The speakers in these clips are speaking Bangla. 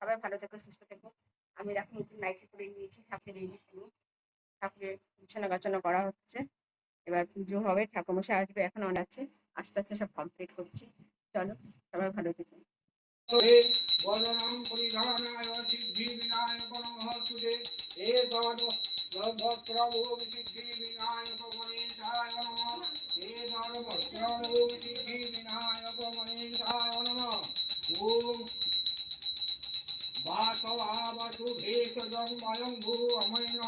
সবাই ভালো থেকো, সুস্থ থেকো। আমি এখন নতুন নাইটি করে নিয়েছি, ঠাকুরের নিয়ে। ঠাকুরের বিছানা গাছানা করা হচ্ছে। এবার পুজো হবে, ঠাকুরমশাই আসবে, এখন অনেক আছে। আস্তে আস্তে সব কমপ্লিট করছি। চলো, সবাই ভালো থেকো। হে বাতবাবতু ভেষজং ময়ং ভূ অমৈন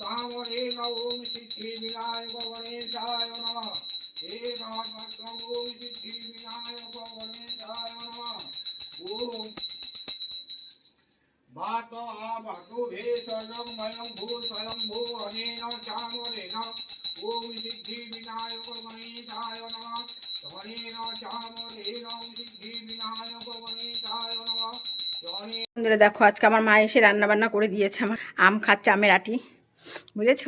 তামরেণ ওম সিদ্ধি বিনায়ক গণেশায় নমঃ হে গদপ্রভু সিদ্ধি বিনায়ক গণেশায় নমঃ ওম বাত বন্ধুরা দেখো, আজকে আমার মা এসে রান্না বান্না করে দিয়েছে আমার। আম খাচ্ছে, আমের আটি, বুঝেছ?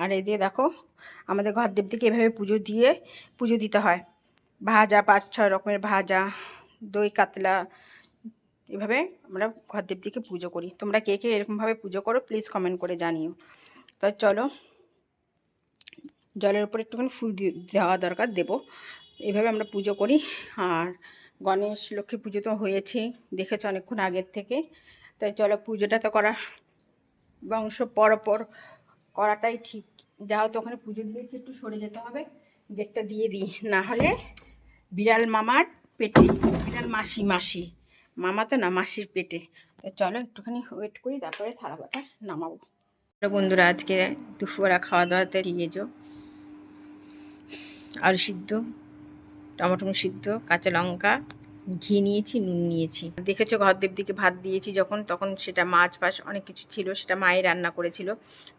আর এই দিয়ে দেখো, আমাদের ঘর দেবতীকে এভাবে পুজো দিয়ে পুজো দিতে হয়। ভাজা, পাঁচ, ছয় রকমের ভাজা, দই, কাতলা, এভাবে আমরা ঘর দেবতীকে পুজো করি। তোমরা কে কে এরকমভাবে পুজো করো প্লিজ কমেন্ট করে জানিও। তো চলো, জলের উপর একটুখানি ফুল দেওয়া দরকার, দেবো। এভাবে আমরা পুজো করি। আর গণেশ লক্ষ্মী পুজো তো হয়েছে, দেখেছ অনেকক্ষণ আগের থেকে। তাই চলো পুজোটা তো করা, বংশ পরপর করাটাই ঠিক। যা হোক, ওখানে পুজো দিয়েছি, একটু সরে যেতে হবে। গেটটা দিয়ে দিই, না হলে বিড়াল মামার পেটে, বিড়াল মাসি মাসি। মামা তো না, মাসির পেটে। তো চলো একটুখানি ওয়েট করি, তারপরে থালা বাটা নামাবো বন্ধুরা, আজকে দুপুরবেলা খাওয়া দাওয়াতে নিয়েছো আলু সিদ্ধ। টমেটো সিদ্ধ, কাঁচা লঙ্কা, ঘি নিয়েছি, নুন নিয়েছি। দেখেছ ঘরদেব দিকে ভাত দিয়েছি যখন, তখন সেটা মাছ ফাছ অনেক কিছু ছিল, সেটা মাই রান্না করেছিল।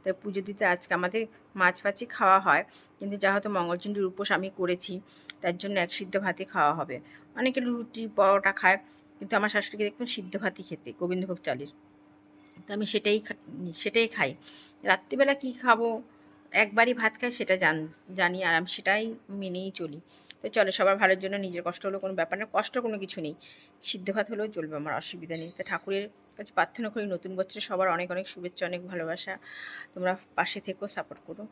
তো পুজো দিতে আজকে আমাদের মাছ ফাছই খাওয়া হয়। কিন্তু যা হয়তো মঙ্গলচণ্ডীর উপোস আমি করেছি, তার জন্য এক সিদ্ধ ভাতই খাওয়া হবে। অনেকে রুটি, পরোটা খায়, কিন্তু আমার শাশুড়িকে দেখবেন সিদ্ধ ভাতই খেতে, গোবিন্দভোগ চালের। তো আমি সেটাই সেটাই খাই। রাত্রিবেলা কি খাব, একবারই ভাত খাই সেটা জান জানি, আর আমি সেটাই মেনেই চলি। তো চলো, সবার ভালোর জন্য নিজের কষ্ট হলো কোনো ব্যাপার না, কষ্ট কোনো কিছু নেই। সিদ্ধ ভাত হলেও চলবে, আমার অসুবিধা নেই। তো ঠাকুরের কাছে প্রার্থনা করি, নতুন বছরে সবার অনেক অনেক শুভেচ্ছা, অনেক ভালোবাসা। তোমরা পাশে থেকেও সাপোর্ট করো।